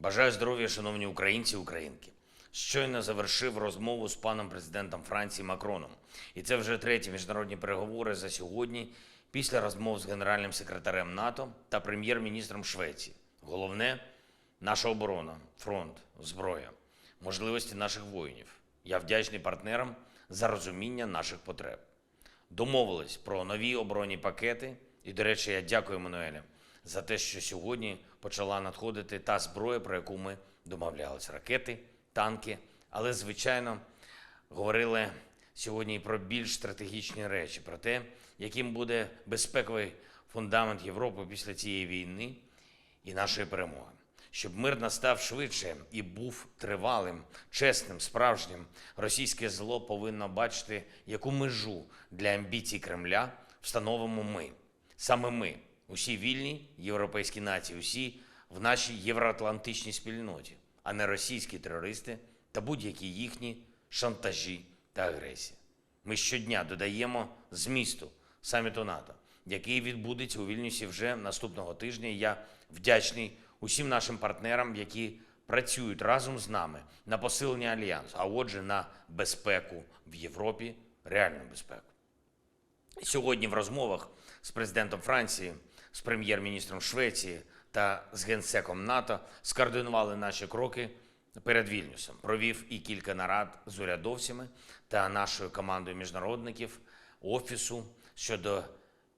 Бажаю здоров'я, шановні українці і українки. Щойно завершив розмову з паном президентом Франції Макроном. І це вже треті міжнародні переговори за сьогодні після розмов з генеральним секретарем НАТО та прем'єр-міністром Швеції. Головне наша оборона, фронт, зброя, можливості наших воїнів. Я вдячний партнерам за розуміння наших потреб. Домовились про нові оборонні пакети. І, до речі, я дякую Мануелі за те, що сьогодні почала надходити та зброя, про яку ми домовлялися: ракети, танки. Але, звичайно, говорили сьогодні і про більш стратегічні речі, про те, яким буде безпековий фундамент Європи після цієї війни і нашої перемоги. Щоб мир настав швидше і був тривалим, чесним, справжнім, російське зло повинно бачити, яку межу для амбіцій Кремля встановимо ми. Саме ми, усі вільні європейські нації, усі в нашій євроатлантичній спільноті, а не російські терористи та будь-які їхні шантажі та агресія. Ми щодня додаємо змісту саміту НАТО, який відбудеться у Вільнюсі вже наступного тижня. Я вдячний усім нашим партнерам, які працюють разом з нами на посилення альянсу, а отже, на безпеку в Європі, реальну безпеку. Сьогодні в розмовах з президентом Франції, з прем'єр-міністром Швеції та з генсеком НАТО скоординували наші кроки перед Вільнюсом. Провів і кілька нарад з урядовцями та нашою командою міжнародників офісу щодо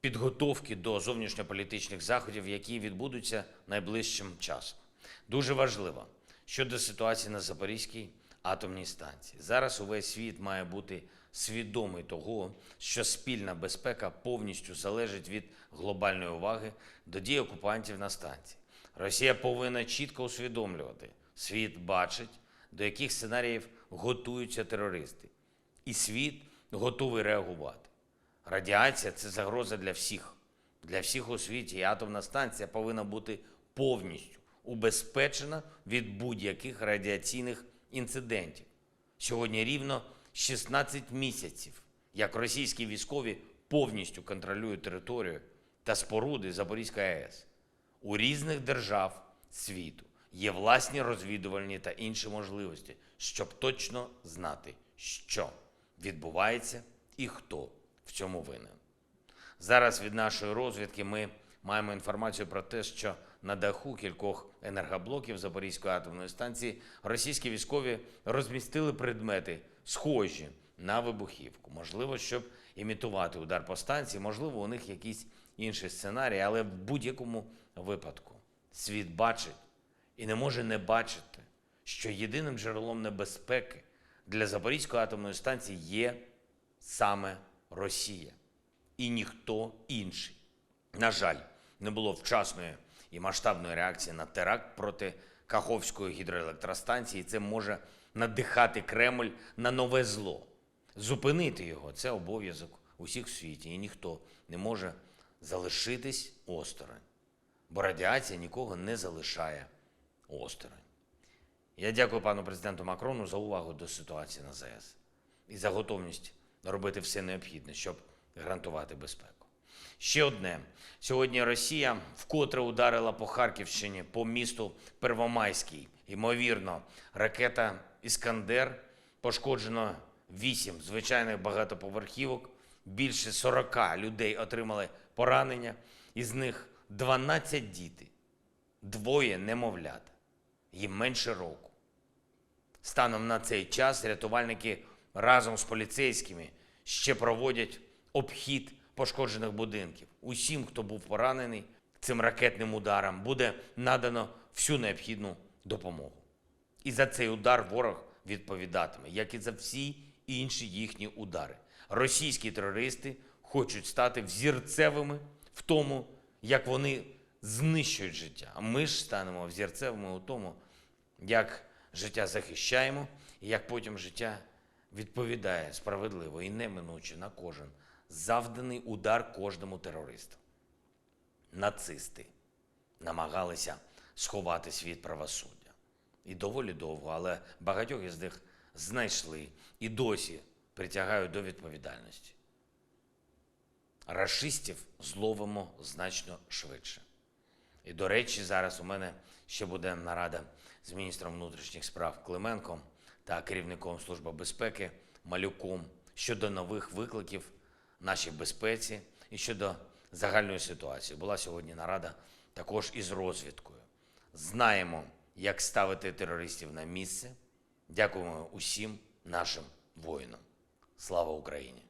підготовки до зовнішньополітичних заходів, які відбудуться найближчим часом. Дуже важливо щодо ситуації на Запорізькій атомній станції. Зараз увесь світ має бути свідомий того, що спільна безпека повністю залежить від глобальної уваги до дій окупантів на станції. Росія повинна чітко усвідомлювати, світ бачить, до яких сценаріїв готуються терористи, і світ готовий реагувати. Радіація це загроза для всіх. Для всіх у світі і атомна станція повинна бути повністю убезпечена від будь-яких радіаційних інцидентів. Сьогодні рівно 16 місяців, як російські військові повністю контролюють територію та споруди Запорізької АЕС. У різних держав світу є власні розвідувальні та інші можливості, щоб точно знати, що відбувається і хто в цьому винен. Зараз від нашої розвідки ми маємо інформацію про те, що на даху кількох енергоблоків Запорізької атомної станції російські військові розмістили предмети, схожі на вибухівку. Можливо, щоб імітувати удар по станції, можливо, у них якісь інші сценарії, але в будь-якому випадку світ бачить і не може не бачити, що єдиним джерелом небезпеки для Запорізької атомної станції є саме Росія і ніхто інший. На жаль, не було вчасної і масштабної реакції на теракт проти Каховської гідроелектростанції. Це може надихати Кремль на нове зло. Зупинити його це обов'язок усіх в світі, і ніхто не може залишитись осторонь, бо радіація нікого не залишає осторонь. Я дякую пану президенту Макрону за увагу до ситуації на ЗАЕС і за готовність робити все необхідне, щоб гарантувати безпеку. Ще одне. Сьогодні Росія вкотре ударила по Харківщині, по місту Первомайський. Ймовірно, ракета Іскандер пошкоджено 8 звичайних багатоповерхівок. Більше 40 людей отримали поранення, із них 12 діти, двоє немовлята, їм менше року. Станом на цей час рятувальники разом з поліцейськими ще проводять обхід пошкоджених будинків. Усім, хто був поранений цим ракетним ударом, буде надано всю необхідну допомогу. І за цей удар ворог відповідатиме, як і за всі інші їхні удари. Російські терористи хочуть стати взірцевими в тому, як вони знищують життя. А ми ж станемо взірцевими у тому, як життя захищаємо, і як потім життя відповідає справедливо і неминуче на кожен завданий удар кожному терористу. Нацисти намагалися сховати світ правосуддя. І доволі довго, але багатьох із них знайшли і досі притягають до відповідальності. Рашистів зловимо значно швидше. І, до речі, зараз у мене Ще буде нарада з міністром внутрішніх справ Клименком та керівником Служби безпеки Малюком щодо нових викликів нашій безпеці і щодо загальної ситуації. Була сьогодні нарада також із розвідкою. Знаємо, як ставити терористів на місце. Дякуємо усім нашим воїнам. Слава Україні!